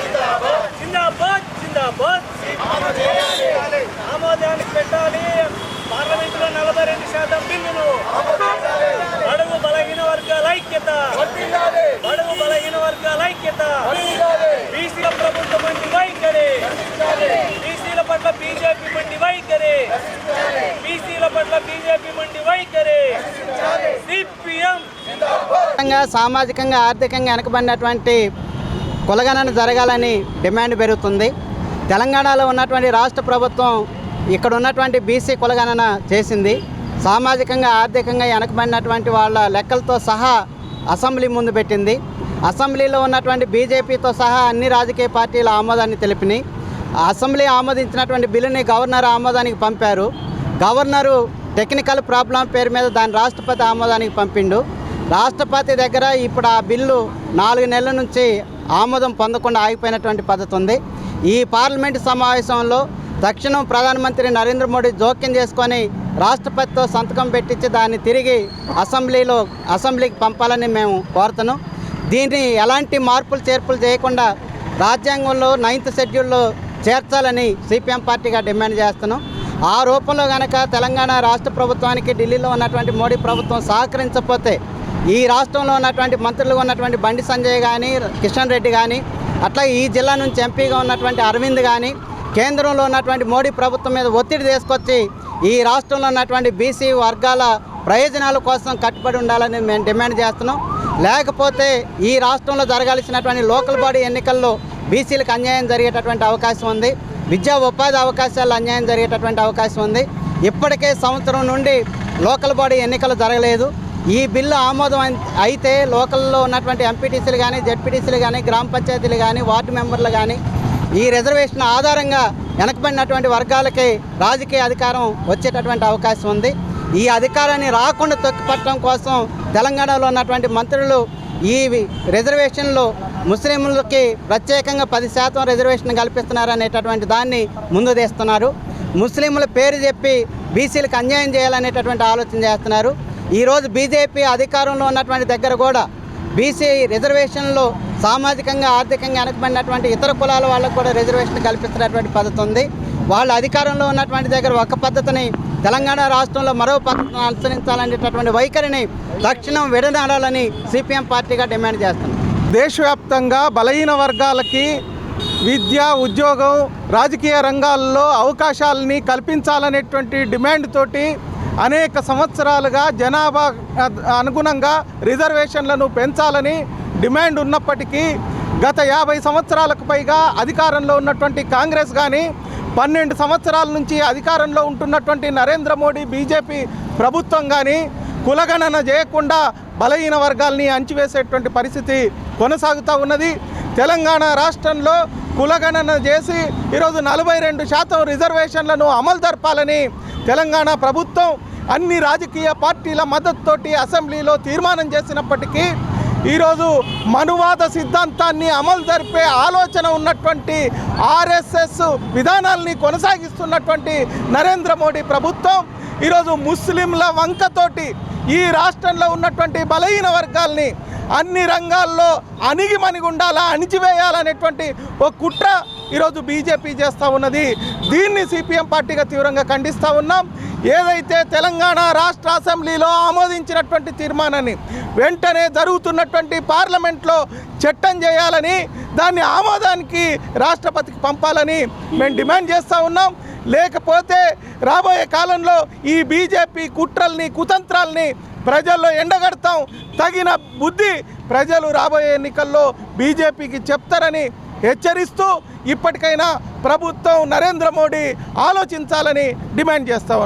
జిందాబాద్ జిందాబాద్ జిందాబాద్ ఆమోదానికి పెట్టాలి. పార్లమెంటులో నలభై రెండు శాతం బిల్లును బడుగు బలహీన వర్గాల ఐక్యత. బడుగు బలహీన వర్గాల ఐక్యత. బీసీల ప్రభుత్వం వంటి వైఖరే. బీసీల పట్ల బీజేపీ వంటి వైఖరే. బీసీల పట్ల బీజేపీ వంటి వైఖరే. సిపిఎం. సామాజికంగా ఆర్థికంగా వెనకబడినటువంటి కులగణన జరగాలని డిమాండ్ పెరుగుతుంది. తెలంగాణలో ఉన్నటువంటి రాష్ట్ర ప్రభుత్వం ఇక్కడ ఉన్నటువంటి బీసీ కులగణన చేసింది. సామాజికంగా ఆర్థికంగా వెనకబడినటువంటి వాళ్ళ లెక్కలతో సహా అసెంబ్లీ ముందు పెట్టింది. అసెంబ్లీలో ఉన్నటువంటి బీజేపీతో సహా అన్ని రాజకీయ పార్టీల ఆమోదాన్ని తెలిపినాయి. అసెంబ్లీ ఆమోదించినటువంటి బిల్లుని గవర్నర్ ఆమోదానికి పంపారు. గవర్నరు టెక్నికల్ ప్రాబ్లం పేరు మీద దాని రాష్ట్రపతి ఆమోదానికి పంపిండు. రాష్ట్రపతి దగ్గర ఇప్పుడు ఆ బిల్లు నాలుగు నెలల నుంచి ఆమోదం పొందకుండా ఆగిపోయినటువంటి పద్ధతి ఉంది. ఈ పార్లమెంటు సమావేశంలో తక్షణం ప్రధానమంత్రి నరేంద్ర మోడీ జోక్యం చేసుకొని రాష్ట్రపతితో సంతకం పెట్టించి దాన్ని తిరిగి అసెంబ్లీలో అసెంబ్లీకి పంపాలని మేము కోరుతున్నాం. దీన్ని ఎలాంటి మార్పులు చేర్పులు చేయకుండా రాజ్యాంగంలో నైన్త్ షెడ్యూల్లో చేర్చాలని సిపిఎం పార్టీగా డిమాండ్ చేస్తున్నాం. ఆ రూపంలో కనుక తెలంగాణ రాష్ట్ర ప్రభుత్వానికి ఢిల్లీలో ఉన్నటువంటి మోడీ ప్రభుత్వం సహకరించకపోతే ఈ రాష్ట్రంలో ఉన్నటువంటి మంత్రులుగా ఉన్నటువంటి బండి సంజయ్ కానీ కిషన్ రెడ్డి కానీ అట్లా ఈ జిల్లా నుంచి ఎంపీగా ఉన్నటువంటి అరవింద్ కానీ కేంద్రంలో ఉన్నటువంటి మోడీ ప్రభుత్వం మీద ఒత్తిడి తీసుకొచ్చి ఈ రాష్ట్రంలో ఉన్నటువంటి బీసీ వర్గాల ప్రయోజనాల కోసం కట్టుబడి ఉండాలని మేము డిమాండ్ చేస్తున్నాం. లేకపోతే ఈ రాష్ట్రంలో జరగాల్సినటువంటి లోకల్ బాడీ ఎన్నికల్లో బీసీలకు అన్యాయం జరిగేటటువంటి అవకాశం ఉంది. విద్యా ఉపాధి అవకాశాలు అన్యాయం జరిగేటటువంటి అవకాశం ఉంది. ఇప్పటికే సంవత్సరం నుండి లోకల్ బాడీ ఎన్నికలు జరగలేదు. ఈ బిల్లు ఆమోదం అయితే లోకల్లో ఉన్నటువంటి ఎంపీటీసీలు కానీ జెడ్పీటీసీలు కానీ గ్రామ పంచాయతీలు కానీ వార్డు మెంబర్లు కానీ ఈ రిజర్వేషన్ ఆధారంగా వెనకబడినటువంటి వర్గాలకి రాజకీయ అధికారం వచ్చేటటువంటి అవకాశం ఉంది. ఈ అధికారాన్ని రాకుండా తొక్కిపట్టడం కోసం తెలంగాణలో ఉన్నటువంటి మంత్రులు ఈ రిజర్వేషన్లు ముస్లింలకి ప్రత్యేకంగా పది శాతం రిజర్వేషన్ కల్పిస్తున్నారు అనేటటువంటి దాన్ని ముందు తీస్తున్నారు. ముస్లింల పేరు చెప్పి బీసీలకు అన్యాయం చేయాలనేటటువంటి ఆలోచన చేస్తున్నారు. ఈరోజు బీజేపీ అధికారంలో ఉన్నటువంటి దగ్గర కూడా బీసీ రిజర్వేషన్లో సామాజికంగా ఆర్థికంగా వెనకబడినటువంటి ఇతర కులాల వాళ్ళకు కూడా రిజర్వేషన్ కల్పిస్తున్నటువంటి పద్ధతి ఉంది. వాళ్ళు అధికారంలో ఉన్నటువంటి దగ్గర ఒక పద్ధతిని తెలంగాణ రాష్ట్రంలో మరో పద్ధతిని అనుసరించాలనేటటువంటి వైఖరిని తక్షణం విడనాడాలని సిపిఎం పార్టీగా డిమాండ్ చేస్తుంది దేశవ్యాప్తంగా బలహీన వర్గాలకి విద్య ఉద్యోగం రాజకీయ రంగాల్లో అవకాశాలని కల్పించాలనేటువంటి డిమాండ్ తోటి అనేక సంవత్సరాలుగా జనాభా అనుగుణంగా రిజర్వేషన్లను పెంచాలని డిమాండ్ ఉన్నప్పటికీ గత యాభై సంవత్సరాలకు పైగా అధికారంలో ఉన్నటువంటి కాంగ్రెస్ కానీ పన్నెండు సంవత్సరాల నుంచి అధికారంలో ఉంటున్నటువంటి నరేంద్ర మోడీ బీజేపీ ప్రభుత్వం కానీ కులగణన చేయకుండా బలహీన వర్గాల్ని అంచివేసేటువంటి పరిస్థితి కొనసాగుతూ ఉన్నది. తెలంగాణ రాష్ట్రంలో కులగణన చేసి ఈరోజు నలభై రెండు శాతం రిజర్వేషన్లను అమలు జరపాలని తెలంగాణ ప్రభుత్వం అన్ని రాజకీయ పార్టీల మద్దతుతోటి అసెంబ్లీలో తీర్మానం చేసినప్పటికీ ఈరోజు మనువాద సిద్ధాంతాన్ని అమలు జరిపే ఆలోచన ఉన్నటువంటి ఆర్ఎస్ఎస్ విధానాల్ని కొనసాగిస్తున్నటువంటి నరేంద్ర మోడీ ప్రభుత్వం ఈరోజు ముస్లింల వంకతోటి ఈ రాష్ట్రంలో ఉన్నటువంటి బలహీన వర్గాల్ని అన్ని రంగాల్లో అణిగిమణిగి ఉండాలా అణిచివేయాలనేటువంటి ఒక కుట్ర ఈరోజు బీజేపీ చేస్తూ ఉన్నది. దీన్ని సిపిఎం పార్టీగా తీవ్రంగా ఖండిస్తూ ఉన్నాం. ఏదైతే తెలంగాణ రాష్ట్ర అసెంబ్లీలో ఆమోదించినటువంటి తీర్మానాన్ని వెంటనే జరుగుతున్నటువంటి పార్లమెంట్లో చట్టం చేయాలని దాన్ని ఆమోదానికి రాష్ట్రపతికి పంపాలని మేము డిమాండ్ చేస్తూ ఉన్నాం. లేకపోతే రాబోయే కాలంలో ఈ బీజేపీ కుట్రల్ని కుతంత్రాల్ని ప్రజల్లో ఎండగడతాం. తగిన బుద్ధి ప్రజలు రాబోయే ఎన్నికల్లో బీజేపీకి చెప్తారని హెచ్చరిస్తూ ఇప్పటికైనా ప్రభుత్వం నరేంద్ర మోడీ ఆలోచించాలని డిమాండ్ చేస్తా